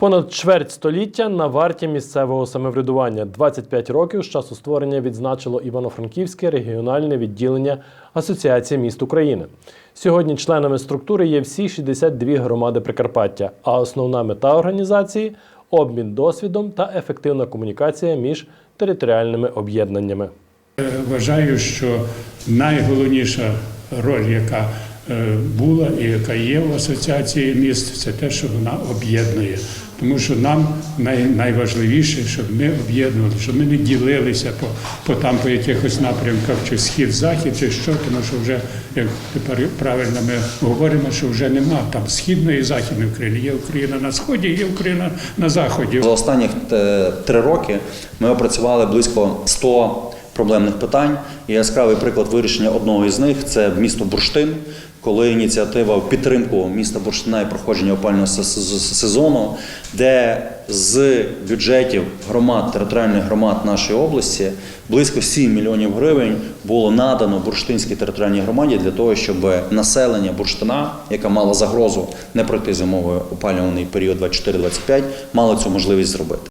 Понад чверть століття на варті місцевого самоврядування. 25 років з часу створення відзначило Івано-Франківське регіональне відділення Асоціації міст України. Сьогодні членами структури є всі 62 громади Прикарпаття, а основна мета організації обмін досвідом та ефективна комунікація між територіальними об'єднаннями. Вважаю, що найголовніша роль, яка е, була і яка є в асоціації міст, це те, що вона об'єднує. Тому що нам най, найважливіше, щоб ми об'єднували, щоб ми не ділилися по, по там по якихось напрямках, чи схід-захід, чи що, тому що вже як тепер правильно ми говоримо, що вже нема там східної і західної України. Є Україна на сході, є Україна на заході. За останні е, три роки ми опрацювали близько 100 проблемних питань. І яскравий приклад вирішення одного із них це місто Бурштин, коли ініціатива в підтримку міста Бурштина і проходження опального се- се- сезону, де з бюджетів громад, територіальних громад нашої області близько 7 мільйонів гривень було надано бурштинській територіальній громаді для того, щоб населення Бурштина, яка мала загрозу не пройти зимовий опалюваний період 24-25, мало цю можливість зробити.